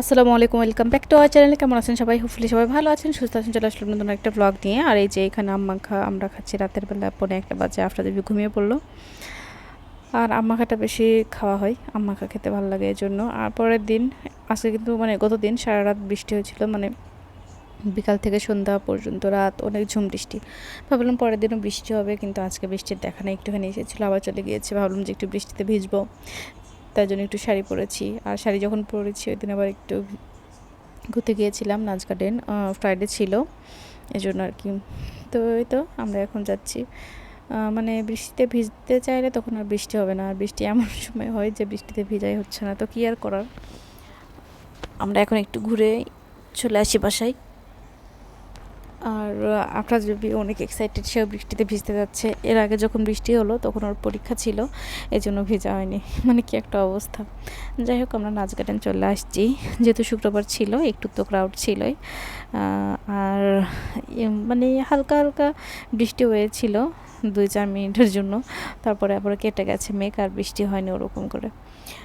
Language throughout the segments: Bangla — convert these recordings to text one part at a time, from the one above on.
আসসালামু আলাইকুম, ওয়েলকাম ব্যাক টু আওয়ার চ্যানেলে। কেমন আছেন সবাই? হোপফুলি সবাই ভালো আছেন, সুস্থ আছেন। চলে আসলাম নতুন একটা ব্লগ নিয়ে। আর এই যে এখানে আম্মা খা, আমরা খাচ্ছি রাতের বেলা পরে একটা বাজে আফটার দেবী ঘুমিয়ে পড়ল। আর আম্মা খাটা বেশি খাওয়া হয়, আম্মা খা খেতে ভালো লাগে এই জন্য আর পরের দিন, আজকে কিন্তু মানে গত দিন সারা রাত বৃষ্টি হয়েছিল মানে বিকাল থেকে সন্ধ্যা পর্যন্ত, রাত অনেক ঝুম বৃষ্টি। ভাবলাম পরের দিনও বৃষ্টি হবে, কিন্তু আজকে বৃষ্টির দেখা নেই, একটুখানি এসেছিল, আবার চলে গিয়েছে। ভাবলাম যে একটু বৃষ্টিতে ভিজবো। তার জন্য একটু শাড়ি পরেছি। আর শাড়ি যখন পরেছি ওই দিন আবার একটু ঘুরতে গিয়েছিলাম, নাচ গার্ডেন ফ্রাইডে ছিল। এই জন্য আর কি। তো এই তো আমরা এখন যাচ্ছি। মানে বৃষ্টিতে ভিজতে চাইলে তখন আর বৃষ্টি হবে না। আর বৃষ্টি এমন সময় হয় যে বৃষ্টিতে ভিজাই হচ্ছে না। তো কী আর করার? আমরা এখন একটু ঘুরে চলে আসি বাসায়। আর আপনার যদি অনেক এক্সাইটেড সেও বৃষ্টিতে ভিজতে যাচ্ছে। এর আগে যখন বৃষ্টি হলো, তখন ওর পরীক্ষা ছিল এই জন্য ভেজা হয়নি। মানে কি একটা অবস্থা। যাই হোক, আমরা নাচ গার্ডেন চলে আসছি। যেহেতু শুক্রবার ছিল, একটু তো ক্রাউড ছিলই। আর মানে হালকা হালকা বৃষ্টি হয়েছিল। দুই চার মিনিটের জন্য। তারপরে আবার কেটে গেছে মেঘ আর বৃষ্টি হয়নি ওরকম করে।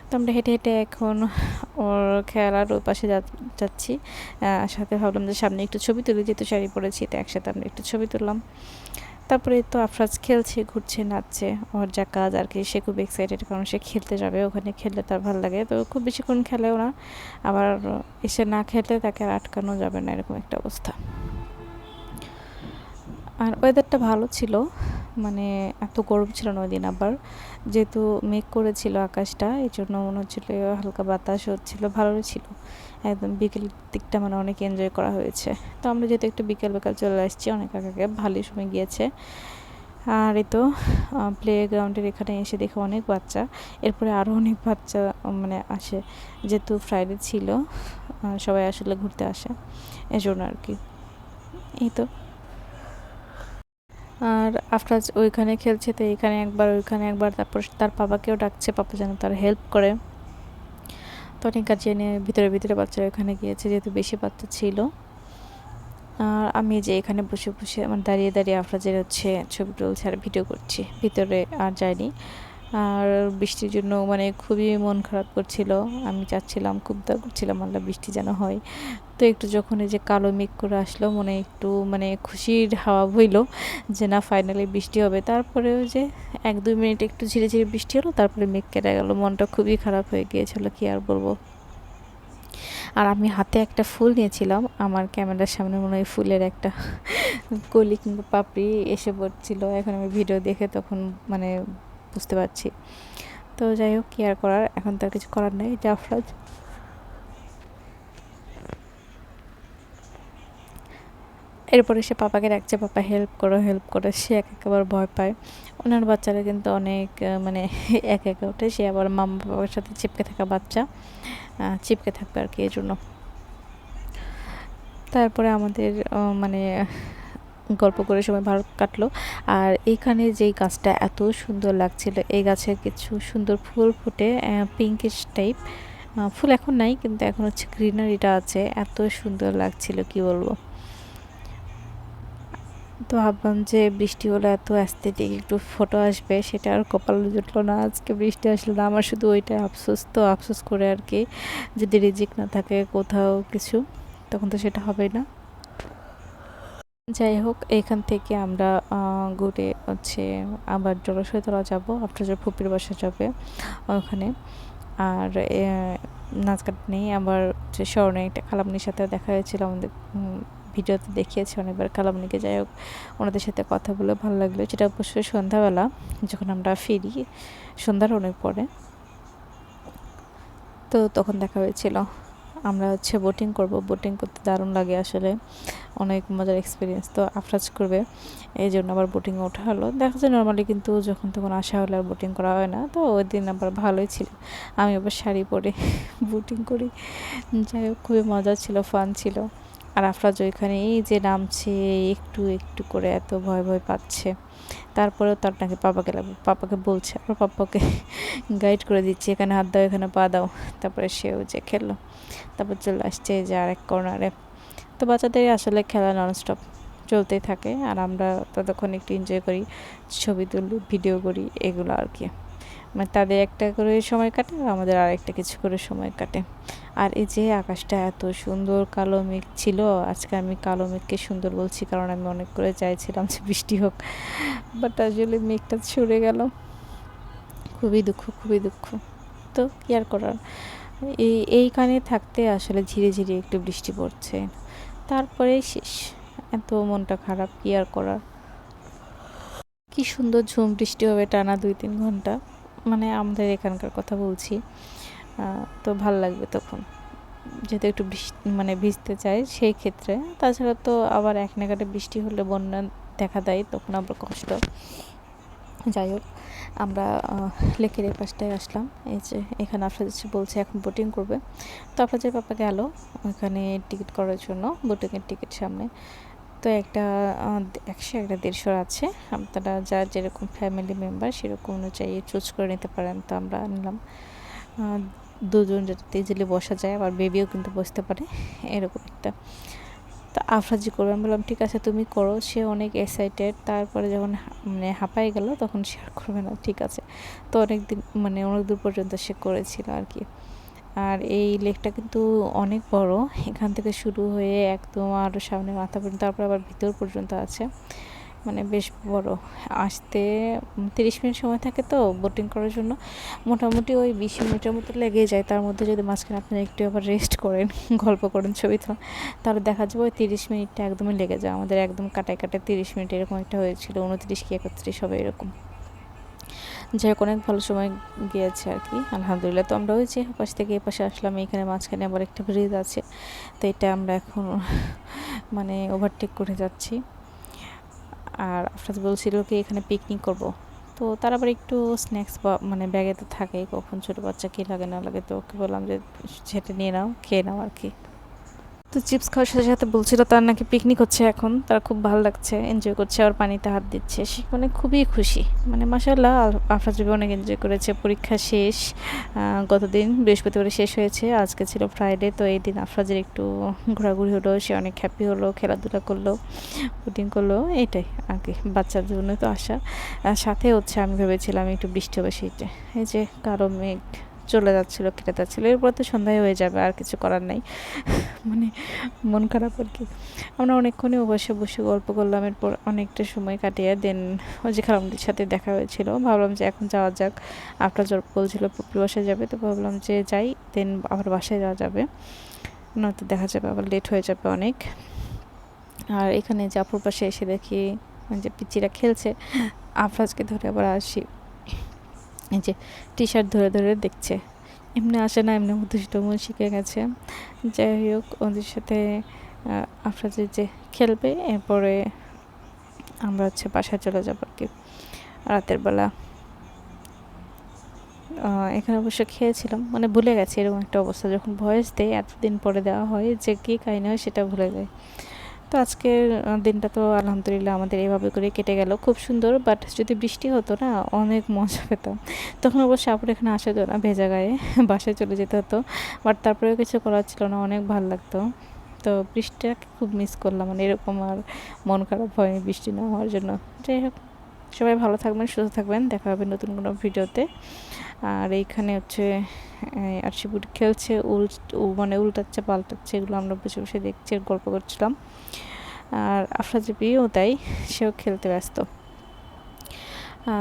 তো আমরা হেঁটে হেঁটে এখন ওর খেলার ওই পাশে যাচ্ছি। সাথে ভাবলাম যে সামনে একটু ছবি তুলি, যেহেতু শাড়ি পরেছি, তো একসাথে আমরা একটু ছবি তুললাম। তারপরে তো আফরাজ খেলছে, ঘুরছে, নাচছে। ওর যা কাজ আর কি, সে খুব এক্সাইটেড কারণ সে খেলতে যাবে, ওখানে খেললে তার ভালো লাগে। তো খুব বেশিক্ষণ খেলেও না, আবার এসে না খেলে তাকে আর আটকানো যাবে না, এরকম একটা অবস্থা। আর ওয়েদারটা ভালো ছিল। মানে এত গরম ছিল না ওই দিন আবার। যেহেতু মেঘ করেছিল আকাশটা এই জন্য মনে হচ্ছিল হালকা বাতাস হচ্ছিল, ভালোই ছিল। একদম বিকেল দিকটা মানে অনেক এনজয় করা হয়েছে। তো আমরা যেহেতু একটু বিকেল বিকাল চলে আসছি, অনেক আগে ভালোই সময় গিয়েছে। আর এই তো প্লে গ্রাউন্ডের এখানে এসে দেখে অনেক বাচ্চা। এরপরে আরও অনেক বাচ্চা মানে আসে। যেহেতু ফ্রাইডে ছিল সবাই আসলে ঘুরতে আসে। এজন্য আর কি। এই তো। আর আফরাজ ওইখানে খেলছে, তো এখানে একবার, ওইখানে একবার, তারপর তার বাবাকেও ডাকছে পাপা যেন তার হেল্প করে। তো অনেক গার্জিয়ানে ভিতরে ভিতরে বাচ্চারা ওখানে গিয়েছে, যেহেতু বেশি বাচ্চা ছিল। আর আমি যে এখানে বসে বসে আমার দাঁড়িয়ে দাঁড়িয়ে আফরাজের হচ্ছে ছবি তুলছে আর ভিডিও করছি, ভিতরে আর যায়নি। আর বৃষ্টির জন্য মানে খুবই মন খারাপ করছিল। আমি চাচ্ছিলাম, খুব দা করছিলাম, আল্লাহ বৃষ্টি যেন হয়। একটু যখন এই যে কালো মেঘ করে আসলো, মনে একটু মানে খুশির হাওয়া বইলো যে না ফাইনালি বৃষ্টি হবে। তারপরেও যে এক দুই মিনিট একটু ঝিরে ঝিরে বৃষ্টি হলো, তারপরে মেঘ কেটে গেল। মনটা খুবই খারাপ হয়ে গিয়েছিল, কি আর বলব। আর আমি হাতে একটা ফুল নিয়েছিলাম, আমার ক্যামেরার সামনে মনে হয় ফুলের একটা কলি কিংবা পাপড়ি এসে পড়ছিল। এখন আমি ভিডিও দেখে তখন মানে বুঝতে পারছি। তো যাই হোক, কি আর করার? এখন তার কিছু করার নেই জাফরাজ এরপরে সে পাপাকে ডাকছে, পাপা হেল্প করো হেল্প করো। সে এক একেবারে ভয় পায়। ওনার বাচ্চারা কিন্তু অনেক মানে এক একে ওঠে। সে আবার মামা, বাবার সাথে চিপকে থাকা বাচ্চা চিপকে থাকবে আর কি এই জন্য তারপরে আমাদের মানে গল্প করে সময় ভালো কাটলো। আর এইখানে যেই গাছটা এত সুন্দর লাগছিল, এই গাছে কিছু সুন্দর ফুল ফুটে পিঙ্কিশ টাইপ ফুল এখন নাই, কিন্তু এখন হচ্ছে গ্রিনারিটা আছে। এত সুন্দর লাগছিল, কি বলব? তো ভাবলাম যে বৃষ্টি হলে এত অ্যাস্থেটিক একটু ফটো আসবে, সেটা আর কপাল জুটলো না। আজকে বৃষ্টি আসলো না, আমার শুধু ওইটা আফসোস। তো আফসোস করে আর কি, যদি রিজিক না থাকে কোথাও কিছু, তখন তো সেটা হবে না। যাই হোক, এখান থেকে আমরা ঘুরে হচ্ছে আবার জলাশয়তলা যাব। আপনার যে ফুপির বাসা যাবে ওখানে। আর নাচ কাট নেই। আবার স্মরণে একটা খালামনির সাথে দেখা হয়েছিল আমাদের ভিডিওতে দেখিয়েছি অনেকবার, কালামনিকে যাই হোক, ওনাদের সাথে কথা বলে ভালো লাগল। যেটা অবশ্যই সন্ধ্যাবেলা, যখন আমরা ফিরি, সন্ধ্যার অনেক পরে। তো তখন দেখা হয়েছিল, আমরা হচ্ছে বোটিং করব। বোটিং করতে দারুণ লাগে আসলে, অনেক মজার এক্সপিরিয়েন্স তো আফরাজ করবে, এই জন্য আবার বোটিং ওঠা হলো। দেখা যায় নর্মালি কিন্তু যখন তখন আসা হলে আর বোটিং করা হয় না। তো ওই দিন আবার ভালোই ছিল। আমি আবার শাড়ি পরে বোটিং করি। যাই হোক, খুবই মজা ছিল ফান ছিল। আর আফরাজ ওইখানে, এই যে নামছে একটু একটু করে এত ভয় ভয় পাচ্ছে। তারপরেও তার নাকি পাপাকে লাগবে পাপাকে বলছে, আবার পাপাকে গাইড করে দিচ্ছে, এখানে হাত দাও, এখানে পা দাও। তারপরে সেও যে খেললো। তারপর চলে আসছে যে আর এক কর্নারে তো বাচ্চাদের আসলে খেলা ননস্টপ চলতেই থাকে, আর আমরা ততক্ষণ একটু এনজয় করি, ছবি তুলি ভিডিও করি, এগুলো আর কি। মানে তাদের একটা করে সময় কাটে, আর আমাদের আর একটা কিছু করে সময় কাটে। আর এই যে আকাশটা এত সুন্দর কালো মেঘ ছিল, আজকে আমি কালো মেঘকে সুন্দর বলছি কারণ আমি অনেক করে চাইছিলাম যে বৃষ্টি হোক। বাট আসলে মেঘটা সরে গেল। খুবই দুঃখ খুবই দুঃখ। তো কি আর করার? এই, এইখানে থাকতে আসলে ধীরে ধীরে একটু বৃষ্টি পড়ছে। তারপরেই শেষ। এত মনটা খারাপ, কি আর করার? কি সুন্দর ঝুম বৃষ্টি হবে টানা দুই তিন ঘণ্টা। মানে আমাদের এখানকার কথা বলছি। তো ভালো লাগবে তখন। যেহেতু একটু মানে ভিজতে চাই সেই ক্ষেত্রে। তাছাড়া তো আবার এক নাগাটে বৃষ্টি হলে বন্যা দেখা দেয়, তখন আবার কষ্ট। যাই হোক, আমরা লেকের এই পাশটায় আসলাম। এই যে এখানে আপনাদের বলছে এখন বোটিং করবে। তো আপনাদের পাপা গেল ওখানে টিকিট করার জন্য বোটিংয়ের টিকিট সামনে। তো একটা একশো একটা দেড়শো আছে। আপনারা যার যেরকম ফ্যামিলি মেম্বার সেরকম অনুযায়ী চুজ করে নিতে পারেন। তো আমরা নিলাম দুজন যাতে ইজিলি বসা যায়, আবার বেবিও কিন্তু বসতে পারে। এরকম একটা। তো আফরাজি করবে আমি বললাম, ঠিক আছে, তুমি করো। সে অনেক এক্সাইটেড তারপরে যখন মানে হাঁপাই গেল, তখন শেয়ার করবে না। ঠিক আছে। তো অনেক দিন মানে অনেক দূর পর্যন্ত সে করেছিল আর কি। আর এই লেকটা কিন্তু অনেক বড়। এখান থেকে শুরু হয়ে একদম আরও সামনে মাথা পর্যন্ত, তারপর আবার ভিতর পর্যন্ত আছে। মানে বেশ বড়। আসতে তিরিশ মিনিট সময় থাকে তো বোটিং করার জন্য। মোটামুটি ওই বিশ মিনিটের মতো লেগে যায়। তার মধ্যে যদি মাঝখানে আপনি একটু আবার রেস্ট করেন, গল্প করেন ছবি তোলেন, তাহলে দেখা যাবে ওই তিরিশ মিনিটটা একদমই লেগে যায়। আমাদের একদম কাটায় কাটায় তিরিশ মিনিট এরকম একটা হয়েছিল, উনত্রিশ কি একত্রিশ হবে এরকম। যাই অনেক ভালো সময় গিয়েছে আর কি। আলহামদুলিল্লাহ, তো আমরা ওই যে পাশ থেকে এ পাশে আসলাম, এখানে মাঝখানে আবার একটা ব্রিজ আছে, তো এটা আমরা এখন মানে ওভারটেক করে যাচ্ছি। আর আফরাজ বলছিল কি, এখানে পিকনিক করব। তো তার আবার একটু স্ন্যাক্স বা মানে ব্যাগে তো থাকেই, কখন ছোটো বাচ্চা কী লাগে না লাগে তো ওকে বললাম যে, সেটা নিয়ে নাও, খেয়ে নাও আর কি। তো চিপস খাওয়ার সাথে সাথে বলছিল তার নাকি পিকনিক হচ্ছে এখন। তার খুব ভালো লাগছে এনজয় করছে আর পানিতে হাত দিচ্ছে। সে মানে খুবই খুশি। মানে মাসাল্লাহ আফরাজ আফরাজবি অনেক এনজয় করেছে। পরীক্ষা শেষ গতদিন বৃহস্পতিবার শেষ হয়েছে। আজকে ছিল ফ্রাইডে তো এই দিন আফরাজের একটু ঘোরাঘুরি হলো, সে অনেক হ্যাপি হলো, খেলাধুলা করল বুটিং করল, এটাই কি বাচ্চার জন্য তো আসা সাথে হচ্ছে আমি ভেবেছিলাম একটু বৃষ্টি হবে সেইটা এই যে কারও মেঘ। চলে যাচ্ছিল কেটে যাচ্ছিল এরপর তো সন্ধ্যায় হয়ে যাবে, আর কিছু করার নেই। মানে মন খারাপ আর কি। আমরা অনেকক্ষণই বসে বসে গল্প করলাম, এরপর অনেকটা সময় কাটিয়ে দেন ওই যে খালামটির সাথে দেখা হয়েছিল। ভাবলাম যে এখন যাওয়া যাক। আপনার জল বলছিল পুকুর বাসায় যাবে, তো ভাবলাম যে যাই, দেন আবার বাসায় যাওয়া যাবে। নয়তো দেখা যাবে, আবার লেট হয়ে যাবে অনেক। আর এখানে জাপুর পাশে এসে দেখি যে পিচিরা খেলছে। আফরাজকে ধরে আবার আসি। এই যে টি শার্ট ধরে ধরে দেখছে। এমনি আসে না, এমনি মধুসূদন শিখে গেছে। যাই হোক, ওদের সাথে আফরাজের যে খেলবে, এরপরে আমরা হচ্ছে বাসায় চলে যাব আর কি। রাতের বেলা। এখানে অবশ্য খেয়েছিলাম মানে ভুলে গেছি এরকম একটা অবস্থা। যখন ভয়েস দেয়, এতদিন পরে দেওয়া হয় যে কী কাহিনী হয় সেটা ভুলে যায় তো আজকের দিনটা তো আলহামদুলিল্লাহ আমাদের এভাবে করে কেটে গেল। খুব সুন্দর বাট যদি বৃষ্টি হতো না, অনেক মজা পেতাম তখন অবশ্য আপুর এখানে আসা যেত না, ভেজা গায়ে, বাসায় চলে যেতে হতো। বাট তারপরেও কিছু করার ছিল না, অনেক ভালো লাগতো। তো বৃষ্টিটাকে খুব মিস করলাম মানে এরকম আর মন খারাপ হয়নি বৃষ্টি না হওয়ার জন্য। যাই হোক। সবাই ভালো থাকবেন, সুস্থ থাকবেন। দেখা হবে নতুন কোনো ভিডিওতে। আর এইখানে হচ্ছে আরশিপুর খেলছে, উল মানে উল্টাচ্ছে, পাল্টাচ্ছে, এগুলো আমরা বসে বসে দেখছি গল্প করছিলাম। আর আফরাজিবিও তাই সেও খেলতে ব্যস্ত।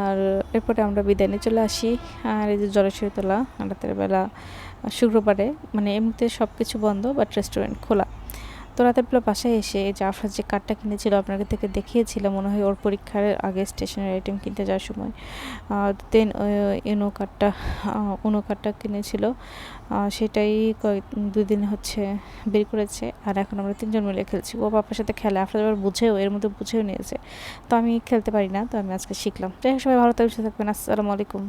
আর এরপরে আমরা বিদায় নিয়ে চলে আসি। আর এই যে জলেশ্বরীতলা, রাতের বেলা, শুক্রবারে মানে এমনিতে সব কিছু বন্ধ বাট রেস্টুরেন্ট খোলা। তো রাতের বেলা বাসায় এসে জাফরাজ যে কার্ডটা কিনেছিল আপনাকে থেকে দেখিয়েছিল, মনে হয় ওর পরীক্ষার আগে স্টেশনারি আইটেম কিনতে যাওয়ার সময়। দেন ইনো কার্ডটা উনো কার্ডটা কিনেছিল। সেটাই কয়েক দুদিন হচ্ছে বের করেছে। আর এখন আমরা তিনজন মিলে খেলছি। ও বাবার সাথে খেলে আপনার আবার বুঝেও, এর মধ্যে বুঝেও নিয়েছে। তো আমি খেলতে পারি না, তো আমি আজকে শিখলাম। যাই হোক, সবাই ভালো থাকবেন। আসসালামু আলাইকুম।